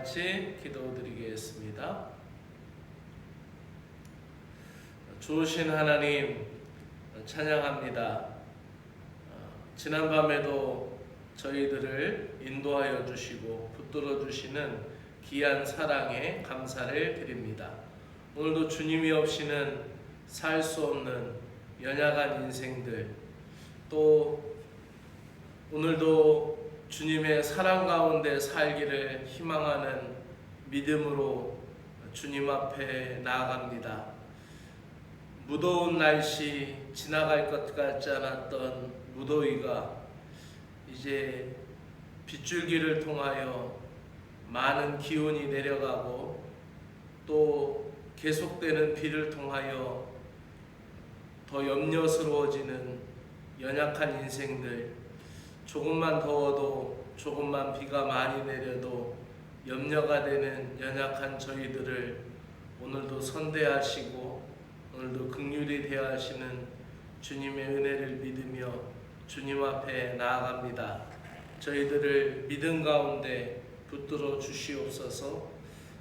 같이 기도드리겠습니다. 좋으신 하나님 찬양합니다. 어, 지난밤에도 저희들을 인도하여 주시고 붙들어 주시는 귀한 사랑에 감사를 드립니다. 오늘도 주님이 없이는 살 수 없는 연약한 인생들 또 오늘도 주님의 사랑 가운데 살기를 희망하는 믿음으로 주님 앞에 나아갑니다. 무더운 날씨 지나갈 것 같지 않았던 무더위가 이제 빗줄기를 통하여 많은 기온이 내려가고 또 계속되는 비를 통하여 더 염려스러워지는 연약한 인생들 조금만 더워도 조금만 비가 많이 내려도 염려가 되는 연약한 저희들을 오늘도 선대하시고 오늘도 극률이 대하시는 주님의 은혜를 믿으며 주님 앞에 나아갑니다. 저희들을 믿음 가운데 붙들어 주시옵소서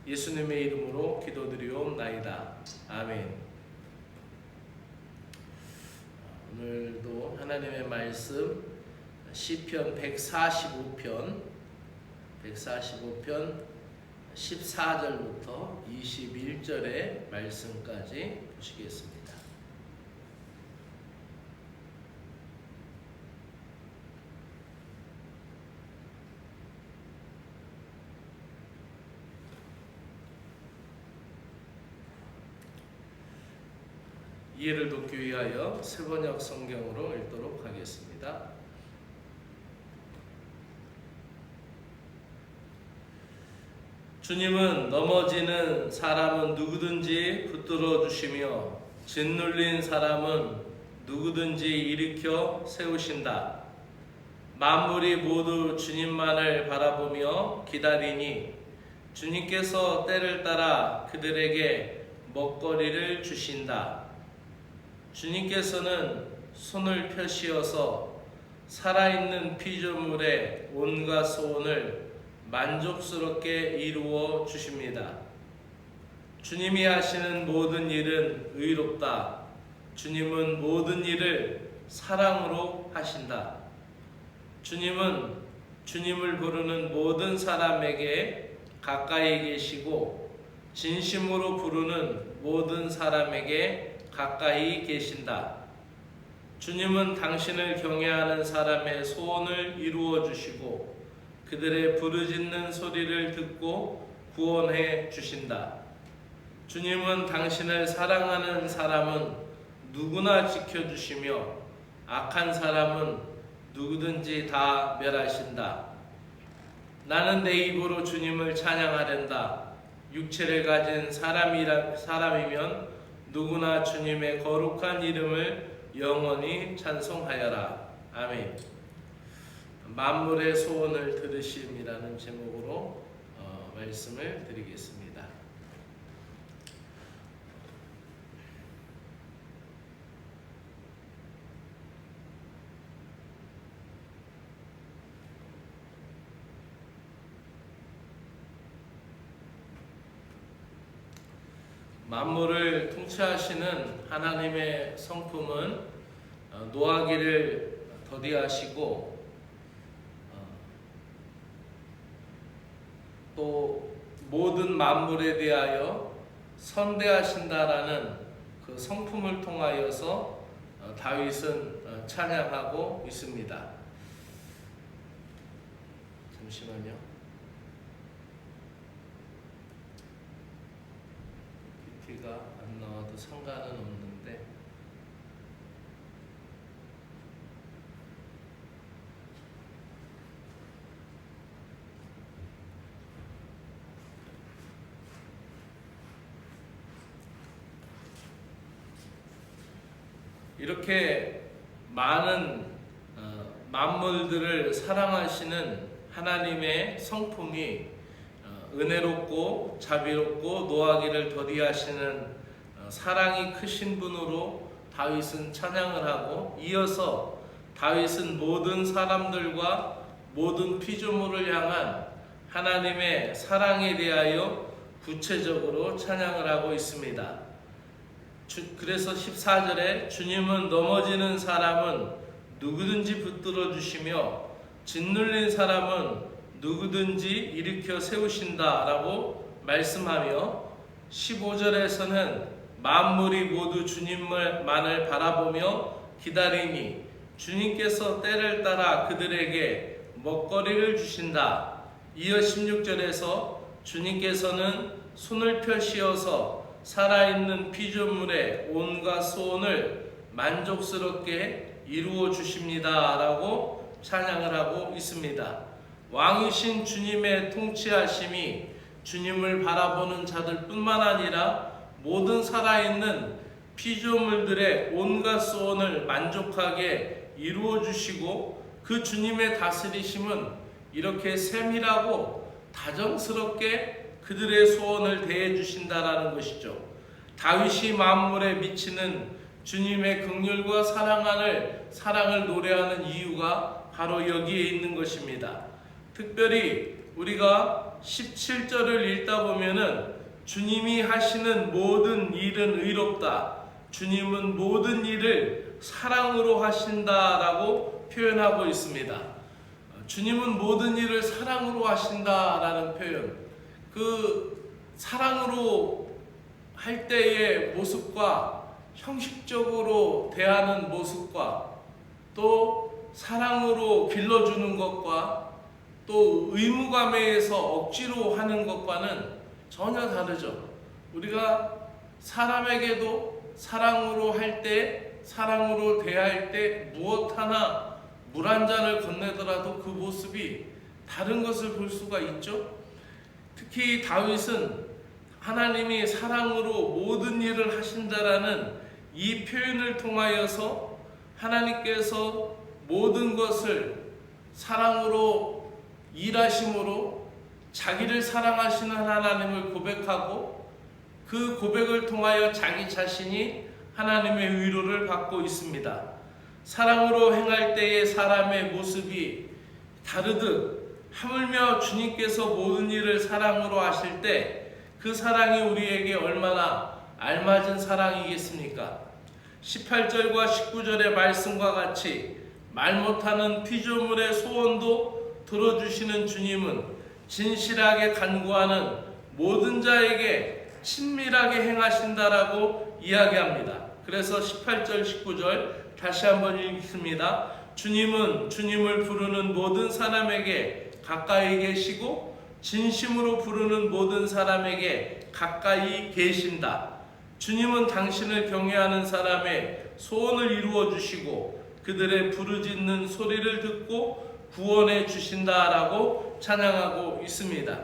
예수님의 이름으로 기도드리옵나이다. 아멘. 오늘도 하나님의 말씀 시편 145편 145편 14절부터 21절의 말씀까지 보시겠습니다. 이해를 돕기 위하여 세번역 성경으로 읽도록 하겠습니다. 주님은 넘어지는 사람은 누구든지 붙들어 주시며 짓눌린 사람은 누구든지 일으켜 세우신다. 만물이 모두 주님만을 바라보며 기다리니 주님께서 때를 따라 그들에게 먹거리를 주신다. 주님께서는 손을 펴시어서 살아있는 피조물의 온갖 소원을 만족스럽게 이루어 주십니다. 주님이 하시는 모든 일은 의롭다. 주님은 모든 일을 사랑으로 하신다. 주님은 주님을 부르는 모든 사람에게 가까이 계시고 진심으로 부르는 모든 사람에게 가까이 계신다. 주님은 당신을 경외하는 사람의 소원을 이루어 주시고 그들의 부르짖는 소리를 듣고 구원해 주신다. 주님은 당신을 사랑하는 사람은 누구나 지켜주시며 악한 사람은 누구든지 다 멸하신다. 나는 내 입으로 주님을 찬양하련다. 육체를 가진 사람이라, 사람이면 누구나 주님의 거룩한 이름을 영원히 찬송하여라. 아멘. 만물의 소원을 들으심이라는 제목으로 어, 말씀을 드리겠습니다. 만물을 통치하시는 하나님의 성품은 어, 노하기를 더디하시고 또 모든 만물에 대하여 선대하신다라는 그 성품을 통하여서 어, 다윗은 어, 찬양하고 있습니다. 잠시만요. PP가 안 나와도 상관은 없는데 이렇게 많은 어, 만물들을 사랑하시는 하나님의 성품이 어, 은혜롭고 자비롭고 노하기를 더디하시는 어, 사랑이 크신 분으로 다윗은 찬양을 하고 이어서 다윗은 모든 사람들과 모든 피조물을 향한 하나님의 사랑에 대하여 구체적으로 찬양을 하고 있습니다. 주- 그래서 14절에 주님은 넘어지는 사람은 누구든지 붙들어 주시며 짓눌린 사람은 누구든지 일으켜 세우신다라고 말씀하며 15절에서는 만물이 모두 주님만을 바라보며 기다리니 주님께서 때를 따라 그들에게 먹거리를 주신다. 이어 16절에서 주님께서는 손을 펴시어서 살아있는 피조물의 온갖 소원을 만족스럽게 이루어 주십니다 라고 찬양을 하고 있습니다. 왕이신 주님의 통치하심이 주님을 바라보는 자들 뿐만 아니라 모든 살아있는 피조물들의 온갖 소원을 만족하게 이루어 주시고 그 주님의 다스리심은 이렇게 세밀하고 다정스럽게 그들의 소원을 대해 주신다라는 것이죠. 다윗이 만물에 미치는 주님의 긍휼과 사랑을 사랑을 노래하는 이유가 바로 여기에 있는 것입니다. 특별히 우리가 17절을 읽다 보면은 주님이 하시는 모든 일은 의롭다. 주님은 모든 일을 사랑으로 하신다라고 표현하고 있습니다. 주님은 모든 일을 사랑으로 하신다라는 표현. 그 사랑으로 할 때의 모습과 형식적으로 대하는 모습과 또 사랑으로 길러주는 것과 또 의무감에서 억지로 하는 것과는 전혀 다르죠. 우리가 사람에게도 사랑으로 할 때, 사랑으로 대할 때 무엇 하나 물 한 잔을 건네더라도 그 모습이 다른 것을 볼 수가 있죠. 특히 다윗은 하나님이 사랑으로 모든 일을 하신다라는 이 표현을 통하여서 하나님께서 모든 것을 사랑으로 일하심으로 자기를 사랑하시는 하나님을 고백하고 그 고백을 통하여 자기 자신이 하나님의 위로를 받고 있습니다. 사랑으로 행할 때의 사람의 모습이 다르듯 하물며 주님께서 모든 일을 사랑으로 하실 때 그 사랑이 우리에게 얼마나 알맞은 사랑이겠습니까? 18절과 19절의 말씀과 같이 말 못하는 피조물의 소원도 들어주시는 주님은 진실하게 간구하는 모든 자에게 친밀하게 행하신다라고 이야기합니다. 그래서 18절, 19절 다시 한번 읽습니다. 주님은 주님을 부르는 모든 사람에게 가까이 계시고 진심으로 부르는 모든 사람에게 가까이 계신다. 주님은 당신을 경외하는 사람의 소원을 이루어 주시고 그들의 부르짖는 소리를 듣고 구원해 주신다라고 찬양하고 있습니다.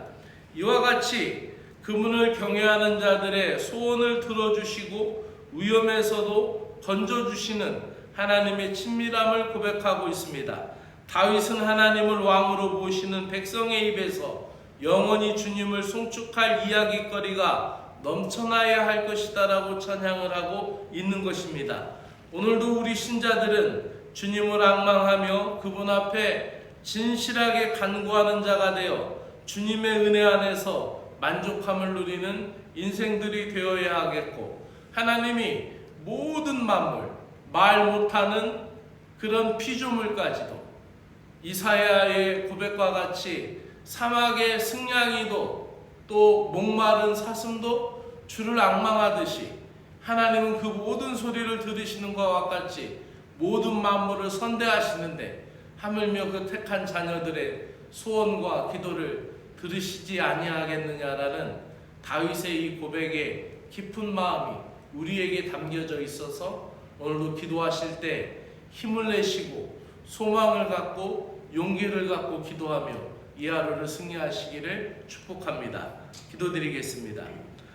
이와 같이 그분을 경외하는 자들의 소원을 들어주시고 위험에서도 건져주시는 하나님의 친밀함을 고백하고 있습니다. 다윗은 하나님을 왕으로 모시는 백성의 입에서 영원히 주님을 송축할 이야기거리가 넘쳐나야 할 것이다라고 찬양을 하고 있는 것입니다. 오늘도 우리 신자들은 주님을 악망하며 그분 앞에 진실하게 간구하는 자가 되어 주님의 은혜 안에서 만족함을 누리는 인생들이 되어야 하겠고 하나님이 모든 만물 말 못하는 그런 피조물까지도 이사야의 고백과 같이 사막의 승냥이도 또 목마른 사슴도 주를 악망하듯이 하나님은 그 모든 소리를 들으시는 것과 같이 모든 만물을 선대하시는데 하물며 그 택한 자녀들의 소원과 기도를 들으시지 아니하겠느냐라는 다윗의 이 고백에 깊은 마음이 우리에게 담겨져 있어서 오늘도 기도하실 때 힘을 내시고 소망을 갖고 용기를 갖고 기도하며 이 하루를 승리하시기를 축복합니다. 기도드리겠습니다.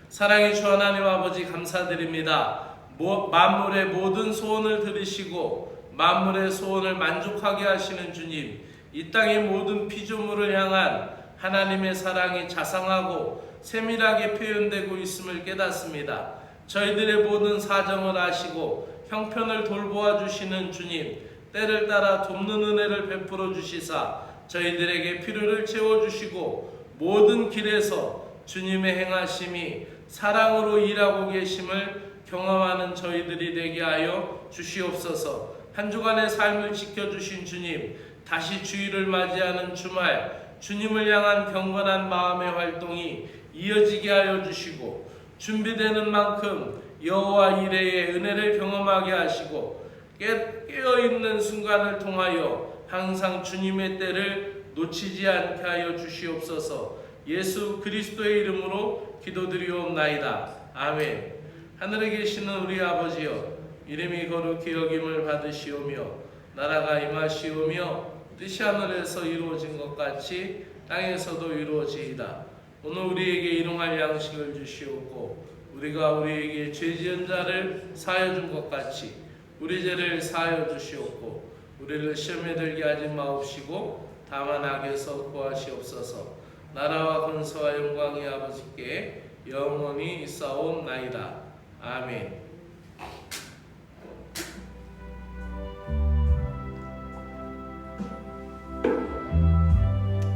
사랑의 주 하나님 아버지 감사드립니다. 모- 만물의 모든 소원을 들으시고 만물의 소원을 만족하게 하시는 주님, 이 땅의 모든 피조물을 향한 하나님의 사랑이 자상하고 세밀하게 표현되고 있음을 깨닫습니다. 저희들의 모든 사정을 아시고 형편을 돌보아 주시는 주님, 때를 따라 돕는 은혜를 베풀어 주시사 저희들에게 필요를 채워 주시고 모든 길에서 주님의 행하심이 사랑으로 일하고 계심을 경험하는 저희들이 되게 하여 주시옵소서. 한 주간의 삶을 지켜 주신 주님, 다시 주일을 맞이하는 주말, 주님을 향한 경건한 마음의 활동이 이어지게 하여 주시고 준비되는 만큼 여호와 이레의 은혜를 경험하게 하시고 깨, 깨어 있는 순간을 통하여 항상 주님의 때를 놓치지 않게 하여 주시옵소서. 예수 그리스도의 이름으로 기도드리옵나이다. 아멘. 하늘에 계시는 우리 아버지여 이름이 거룩히 여김을 받으시오며 나라가 임하시오며 뜻이 하늘에서 이루어진 것 같이 땅에서도 이루어지이다. 오늘 우리에게 일용할 양식을 주시옵고 우리가 우리에게 죄 지은 자를 사하여 준 것 같이 우리 죄를 사하여 주시옵고 우리를 시험에 들게 하지 마옵시고 다만 악에서 구하시옵소서 나라와 권세와 영광이 아버지께 영원히 있사옵나이다 아멘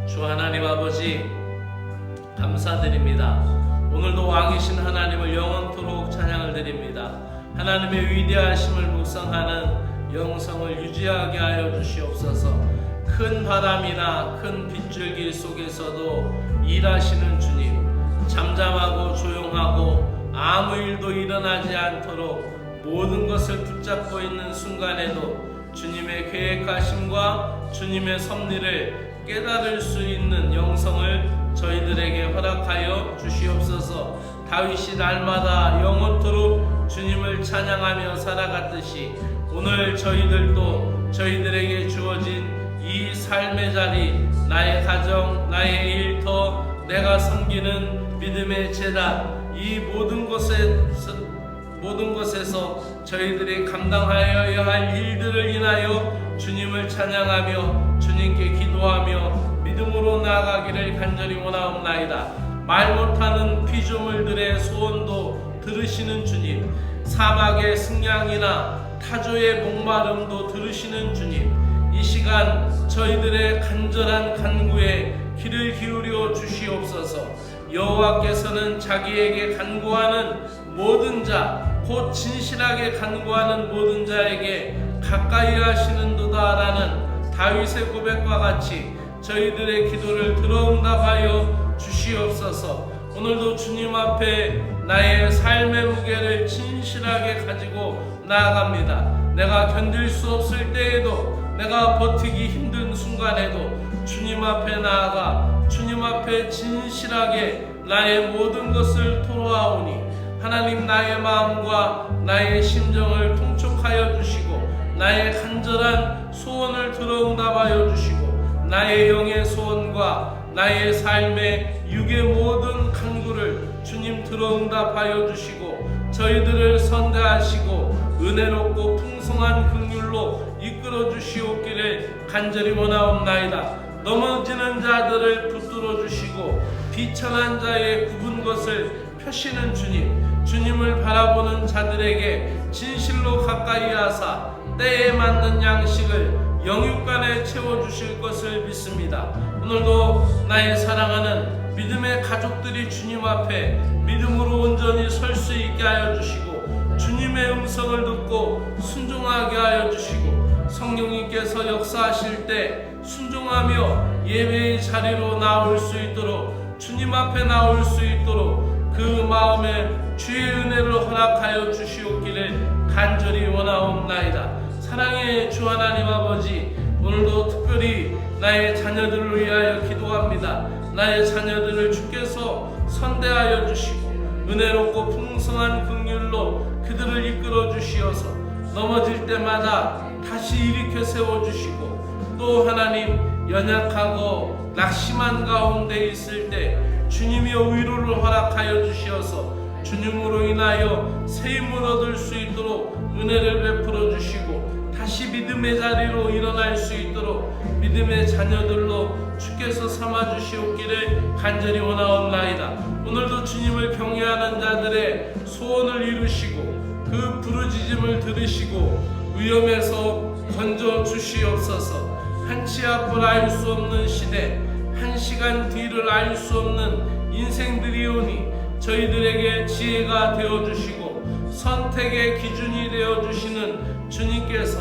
주 하나님 아버지 감사드립니다. 오늘도 왕이신 하나님을 영원토록 찬양을 드립니다. 하나님의 위대하심을 묵상하는 영성을 유지하게 하여 주시옵소서. 큰 바람이나 큰 빗줄기 속에서도 일하시는 주님, 잠잠하고 조용하고 아무 일도 일어나지 않도록 모든 것을 붙잡고 있는 순간에도 주님의 계획하심과 주님의 섭리를 깨달을 수 있는 영성을 저희들에게 허락하여 주시옵소서. 다윗이 날마다 영원토록 주님을 찬양하며 살아갔듯이 오늘 저희들도 저희들에게 주어진 이 삶의 자리, 나의 가정, 나의 일터, 내가 섬기는 믿음의 재단, 이 모든 것에 모든 것에서 저희들이 감당하여야 할 일들을 인하여 주님을 찬양하며 주님께 기도하며 믿음으로 나아가기를 간절히 원하옵나이다. 말 못하는 피조물들의 소원도 들으시는 주님, 사막의 승냥이나 타조의 목마름도 들으시는 주님, 이 시간 저희들의 간절한 간구에 귀를 기울여 주시옵소서. 여호와께서는 자기에게 간구하는 모든 자, 곧 진실하게 간구하는 모든 자에게 가까이 하시는도다라는 다윗의 고백과 같이 저희들의 기도를 들어 응답하여 주시옵소서. 오늘도 주님 앞에 나의 삶의 무게를 진실하게 가지고 나아갑니다. 내가 견딜 수 없을 때에도 내가 버티기 힘든 순간에도 주님 앞에 나아가 주님 앞에 진실하게 나의 모든 것을 토로하오니 하나님 나의 마음과 나의 심정을 통촉하여 주시고 나의 간절한 소원을 들어응답하여 주시고 나의 영의 소원과 나의 삶의 육의 모든 간구를 주님 들어 응답하여 주시고 저희들을 선대하시고 은혜롭고 풍성한 긍휼로 이끌어 주시옵기를 간절히 원하옵나이다. 넘어지는 자들을 붙들어 주시고 비천한 자의 굽은 것을 펴시는 주님, 주님을 바라보는 자들에게 진실로 가까이 하사 때에 맞는 양식을 영육간에 채워 주실 것을 믿습니다. 오늘도 나의 사랑하는 믿음의 가족들이 주님 앞에 믿음으로 온전히 설 수 있게 하여 주시고 주님의 음성을 듣고 순종하게 하여 주시고 성령님께서 역사하실 때 순종하며 예배의 자리로 나올 수 있도록 주님 앞에 나올 수 있도록 그 마음에 주의 은혜를 허락하여 주시옵기를 간절히 원하옵나이다. 사랑의 주 하나님 아버지 오늘도 특별히 나의 자녀들을 위하여 기도합니다. 나의 자녀들을 주께서 선대하여 주시고 은혜롭고 풍성한 긍휼로 그들을 이끌어 주시어서 넘어질 때마다 다시 일으켜 세워 주시고 또 하나님 연약하고 낙심한 가운데 있을 때 주님이여 위로를 허락하여 주시어서 주님으로 인하여 새 힘을 얻을 수 있도록 은혜를 베풀어 주시고 다시 믿음의 자리로 일어날 수 있도록 믿음의 자녀들로 주께서 삼아 주시옵기를 간절히 원하옵나이다. 오늘도 주님을 경외하는 자들의 소원을 이루시고 그 부르짖음을 들으시고 위험에서 건져 주시옵소서. 한치 앞을 알 수 없는 시대 한 시간 뒤를 알 수 없는 인생들이 오니 저희들에게 지혜가 되어 주시고 선택의 기준이 되어 주시는 주님께서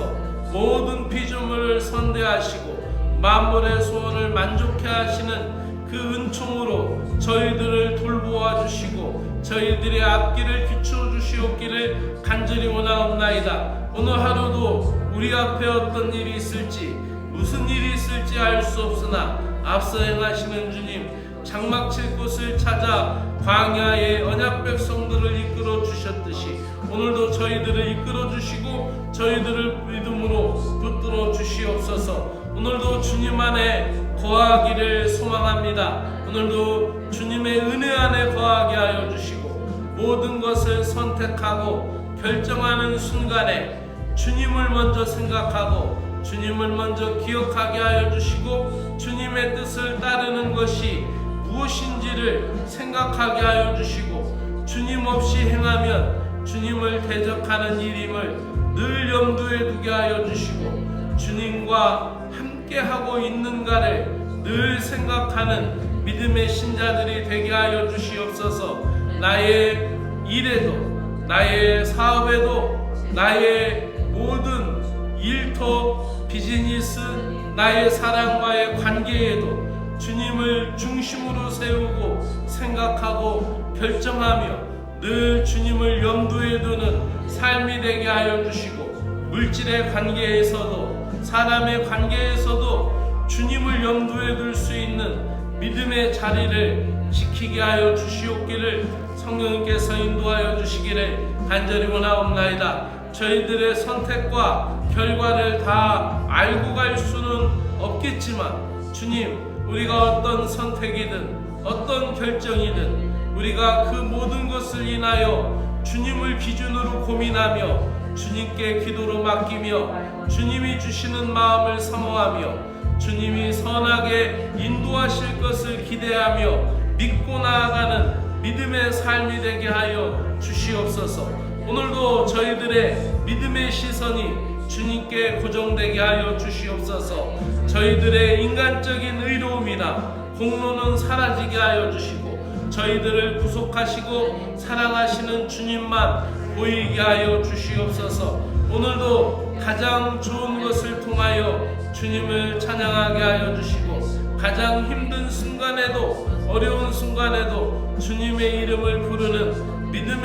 모든 피조물을 선대하시고 만물의 소원을 만족해 하시는 그 은총으로 저희들을 돌보아 주시고 저희들의 앞길을 비추어 주시옵기를 간절히 원하옵나이다. 오늘 하루도 우리 앞에 어떤 일이 있을지 무슨 일이 있을지 알 수 없으나 앞서 행하시는 주님 장막칠 곳을 찾아 광야의 언약 백성들을 이끌어 주셨듯이 오늘도 저희들을 이끌어 주시고 저희들을 믿음으로 붙들어 주시옵소서 오늘도 주님 안에 거하기를 소망합니다. 오늘도 주님의 은혜 안에 거하게 하여 주시고 모든 것을 선택하고 결정하는 순간에 주님을 먼저 생각하고 주님을 먼저 기억하게 하여 주시고 주님의 뜻을 따르는 것이 무엇인지를 생각하게 하여 주시고 주님 없이 행하면 주님을 대적하는 일임을 늘 염두에 두게 하여 주시고 주님과 함께 하고 있는가를 늘 생각하는 믿음의 신자들이 되게 하여 주시옵소서. 나의 일에도 나의 사업에도 나의 모든 일터 비즈니스 나의 사랑과의 관계에도 주님을 중심으로 세우고 생각하고 결정하며 늘 주님을 염두에 두는 삶이 되게 하여 주시고 물질의 관계에서도 사람의 관계에서도 주님을 염두에 둘 수 있는 믿음의 자리를 지키게 하여 주시옵기를 성령님께서 인도하여 주시기를 간절히 원하옵나이다. 저희들의 선택과 결과를 다 알고 갈 수는 없겠지만 주님 우리가 어떤 선택이든 어떤 결정이든 우리가 그 모든 것을 인하여 주님을 기준으로 고민하며 주님께 기도로 맡기며 주님이 주시는 마음을 사모하며 주님이 선하게 인도하실 것을 기대하며 믿고 나아가는 믿음의 삶이 되게 하여 주시옵소서. 오늘도 저희들의 믿음의 시선이 주님께 고정되게 하여 주시옵소서. 저희들의 인간적인 의로움이나 공로는 사라지게 하여 주시고 저희들을 구속하시고 사랑하시는 주님만 보이게 하여 주시옵소서. 오늘도 가장 좋은 것을 통하여 주님을 찬양하게 하여 주시고 가장 힘든 순간에도 어려운 순간에도 주님의 이름을 부르는 믿음